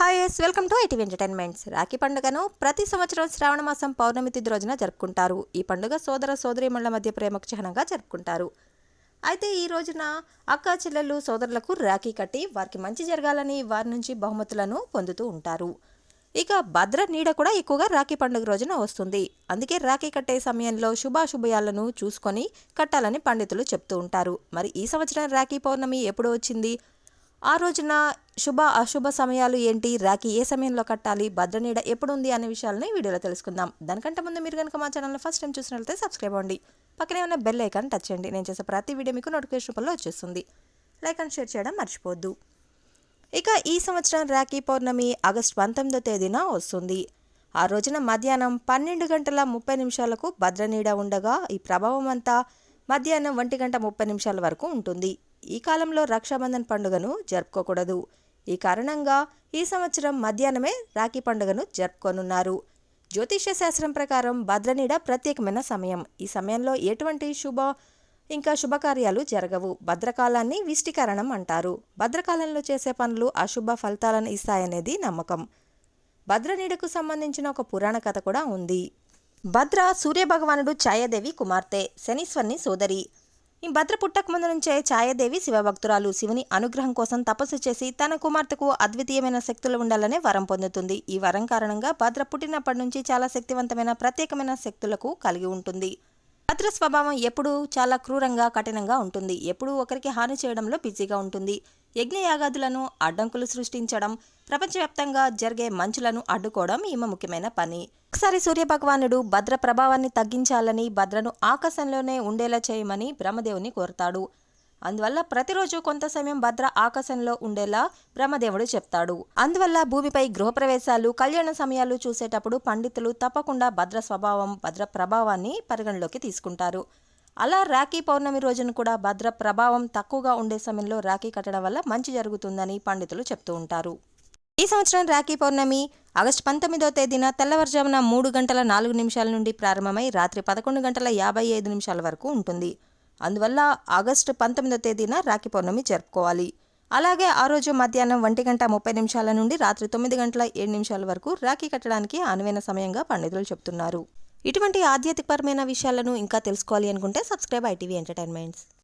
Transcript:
Hi yes welcome to ITV entertainments Rakhi పండుగను ప్రతి సంవత్సరం శ్రావణ మాసం పౌర్ణమి తిథి రోజున జరుపుకుంటారు. ఈ పండుగ సోదర సోదరీమణుల మధ్య ప్రేమకు చిహ్నంగా జరుపుకుంటారు. అయితే ఈ రోజున అక్క చెల్లెళ్ళు సోదరులకు రాఖీ కట్టి వారికి మంచి జరగాలని వారి నుంచి బహుమతులను పొందుతూ ఉంటారు. ఇక భద్ర నీడ కూడా ఎక్కువగా రాఖీ పండుగ రోజున వస్తుంది. అందుకే రాఖీ కట్టే సమయంలో శుభాశుభయాలను చూసుకొని కట్టాలని పండితులు చెప్తూ ఉంటారు. మరి ఈ సంవత్సరం రాఖీ పౌర్ణమి ఎప్పుడు వచ్చింది? ఆ రోజున శుభ అశుభ సమయాలు ఏంటి? రాఖీ ఏ సమయంలో కట్టాలి? భద్రనీడ ఎప్పుడు ఉంది అనే విషయాలను ఈ వీడియోలో తెలుసుకుందాం. దానికంటే ముందు మీరు కనుక మా ఛానల్ ఫస్ట్ టైం చూసినట్లయితే సబ్స్క్రైబ్ అవ్వండి. పక్కనే ఉన్న బెల్ ఐకాన్ టచ్ చేయండి. నేను చేసే ప్రతి వీడియో మీకు నోటిఫికేషన్ రూపంలో వచ్చేస్తుంది. లైక్ అండ్ షేర్ చేయడం మర్చిపోవద్దు. ఇక ఈ సంవత్సరం రాఖీ పౌర్ణమి ఆగస్టు పంతొమ్మిదో తేదీన వస్తుంది. ఆ రోజున మధ్యాహ్నం పన్నెండు గంటల ముప్పై నిమిషాలకు భద్రనీడ ఉండగా ఈ ప్రభావం అంతా మధ్యాహ్నం ఒంటి గంట ముప్పై నిమిషాల వరకు ఉంటుంది. ఈ కాలంలో రక్షాబంధన్ పండుగను జరుపుకోకూడదు. ఈ కారణంగా ఈ సంవత్సరం మధ్యాహ్నమే రాఖీ పండుగను జరుపుకోనున్నారు. జ్యోతిష్య శాస్త్రం ప్రకారం భద్రనీడ ప్రత్యేకమైన సమయం. ఈ సమయంలో ఎటువంటి శుభ ఇంకా శుభకార్యాలు జరగవు. భద్రకాలాన్ని విష్టికరణం అంటారు. భద్రకాలంలో చేసే పనులు అశుభ ఫలితాలను ఇస్తాయనేది నమ్మకం. భద్రనీడకు సంబంధించిన ఒక పురాణ కథ కూడా ఉంది. భద్ర సూర్యభగవానుడు ఛాయాదేవి కుమార్తె శనీశ్వర్ని సోదరి. ఈ భద్ర పుట్టక ముందు నుంచే ఛాయాదేవి శివభక్తురాలు శివుని అనుగ్రహం కోసం తపస్సు చేసి తన కుమార్తెకు అద్వితీయమైన శక్తులు ఉండాలనే వరం పొందుతుంది. ఈ వరం కారణంగా భద్ర పుట్టినప్పటి నుంచి చాలా శక్తివంతమైన ప్రత్యేకమైన శక్తులకు కలిగి ఉంటుంది. భద్ర స్వభావం ఎప్పుడూ చాలా క్రూరంగా కఠినంగా ఉంటుంది. ఎప్పుడూ ఒకరికి హాని చేయడంలో బిజీగా ఉంటుంది. యజ్ఞయాగాదులను అడ్డంకులు సృష్టించడం ప్రపంచవ్యాప్తంగా జరిగే మంచులను అడ్డుకోవడం ఈమె ముఖ్యమైన పని. ఒకసారి సూర్యభగవానుడు భద్ర ప్రభావాన్ని తగ్గించాలని భద్రను ఆకాశంలోనే ఉండేలా చేయమని బ్రహ్మదేవుని కోరతాడు. అందువల్ల ప్రతిరోజు కొంత సమయం భద్ర ఆకాశంలో ఉండేలా బ్రహ్మదేవుడు చెప్తాడు. అందువల్ల భూమిపై గృహప్రవేశాలు కళ్యాణ సమయాలు చూసేటప్పుడు పండితులు తప్పకుండా భద్ర స్వభావం భద్ర ప్రభావాన్ని పరిగణలోకి తీసుకుంటారు. అలా రాఖీ పౌర్ణమి రోజున కూడా భద్ర ప్రభావం తక్కువగా ఉండే సమయంలో రాఖీ కట్టడం వల్ల మంచి జరుగుతుందని పండితులు చెప్తూ ఉంటారు. ఈ సంవత్సరం రాఖీ పౌర్ణమి ఆగస్టు పంతొమ్మిదో తేదీన తెల్లవారుజామున మూడు గంటల నాలుగు నిమిషాల నుండి ప్రారంభమై రాత్రి పదకొండు గంటల యాభై ఐదు నిమిషాల వరకు ఉంటుంది. అందువల్ల ఆగస్టు పంతొమ్మిదో తేదీన రాఖీ పౌర్ణమి జరుపుకోవాలి. అలాగే ఆ రోజు మధ్యాహ్నం ఒంటి గంట ముప్పై నిమిషాల నుండి రాత్రి తొమ్మిది గంటల ఏడు నిమిషాల వరకు రాఖీ కట్టడానికి అనువైన సమయంగా పండితులు చెప్తున్నారు. ఇటువంటి ఆధ్యాత్మికపరమైన విషయాలను ఇంకా తెలుసుకోవాలి అనుకుంటే సబ్స్క్రైబ్ ఐటీవీ ఎంటర్టైన్మెంట్స్.